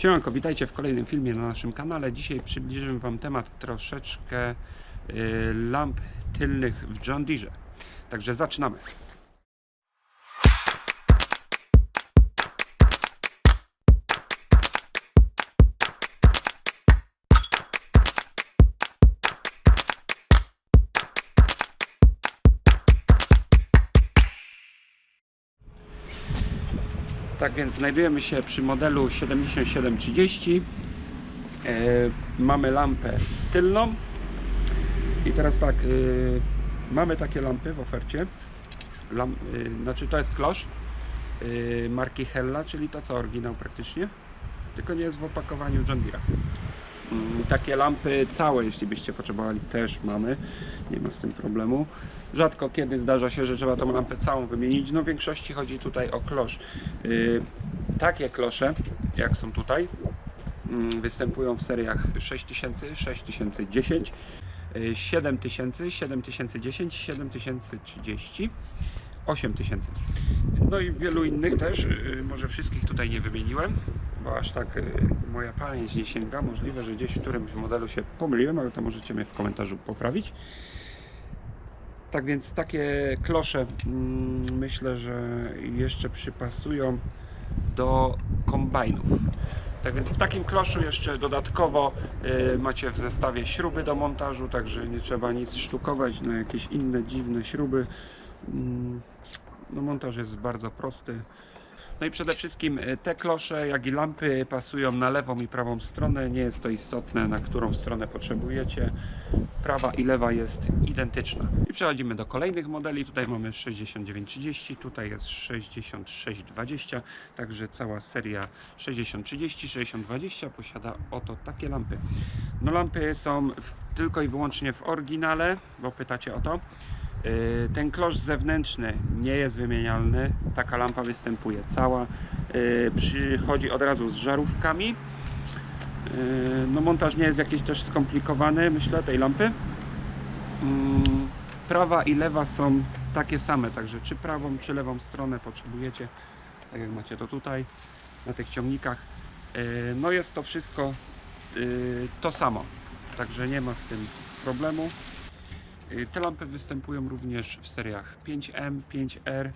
Siemanko, witajcie w kolejnym filmie na naszym kanale. Dzisiaj przybliżymy Wam temat troszeczkę y, lamp tylnych w John Deere. Także zaczynamy. Tak więc znajdujemy się przy modelu 7730. E, mamy lampę tylną. I teraz tak, e, mamy takie lampy w ofercie. Lam, e, znaczy to jest klosz marki Hella, czyli to co oryginał praktycznie. Tylko nie jest w opakowaniu John Deere. Mm, Takie lampy całe, jeśli byście potrzebowali, też mamy. Nie ma z tym problemu. Rzadko kiedy zdarza się, że trzeba tą lampę całą wymienić. No w większości chodzi tutaj o klosz. Yy, takie klosze, jak są tutaj, mm, występują w seriach 6000, 6010, yy, 7000, 7010, 7030. 8000. No i wielu innych też, yy, może wszystkich tutaj nie wymieniłem, bo aż tak yy, moja pamięć nie sięga. Możliwe, że gdzieś w którymś modelu się pomyliłem, ale to możecie mnie w komentarzu poprawić. Tak więc takie klosze mm, myślę, że jeszcze przypasują do kombajnów. Tak więc w takim kloszu jeszcze dodatkowo y, macie w zestawie śruby do montażu, także nie trzeba nic sztukować na jakieś inne dziwne śruby. Mm, No montaż jest bardzo prosty. No i przede wszystkim y, te klosze, jak i lampy pasują na lewą i prawą stronę. Nie jest to istotne, na którą stronę potrzebujecie. Prawa i lewa jest identyczna. I przechodzimy do kolejnych modeli. Tutaj mamy 6930, tutaj jest 6620, także cała seria 6030, 6020 posiada oto takie lampy. No lampy są w, tylko i wyłącznie w oryginale, bo pytacie o to. Yy, Ten klosz zewnętrzny nie jest wymienialny. Taka lampa występuje cała. Yy, Przychodzi od razu z żarówkami. Yy, No montaż nie jest jakiś też skomplikowany, myślę, tej lampy. Mm, Prawa i lewa są takie same, także czy prawą, czy lewą stronę potrzebujecie, tak jak macie to tutaj na tych ciągnikach. No jest to wszystko to samo, także nie ma z tym problemu. Yy, Te lampy występują również w seriach 5M, 5R,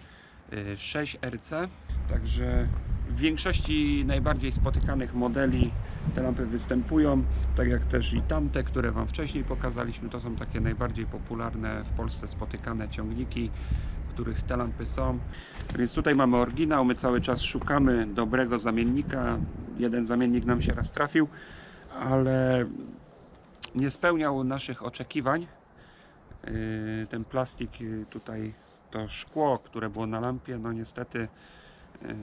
yy, 6RC, także w większości najbardziej spotykanych modeli te lampy występują, tak jak też i tamte, które Wam wcześniej pokazaliśmy. To są takie najbardziej popularne w Polsce spotykane ciągniki, których te lampy są. Więc tutaj mamy oryginał, my cały czas szukamy dobrego zamiennika. Jeden zamiennik nam się raz trafił, ale nie spełniał naszych oczekiwań. Yy, Ten plastik yy, tutaj, to szkło, które było na lampie, no niestety Yy,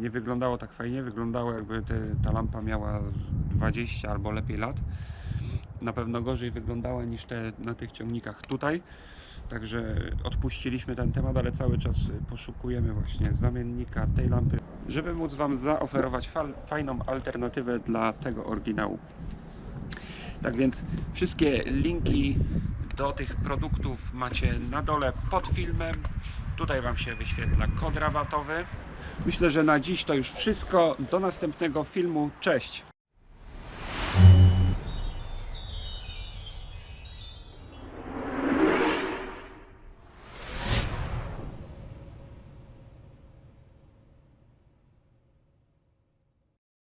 nie wyglądało tak fajnie, wyglądało jakby te, ta lampa miała z 20 albo lepiej lat. Na pewno gorzej wyglądała niż te na tych ciągnikach tutaj. Także odpuściliśmy ten temat, ale cały czas poszukujemy właśnie zamiennika tej lampy, żeby móc Wam zaoferować fajną alternatywę dla tego oryginału. Tak więc wszystkie linki do tych produktów macie na dole pod filmem. Tutaj Wam się wyświetla kod rabatowy. Myślę, że na dziś to już wszystko. Do następnego filmu. Cześć!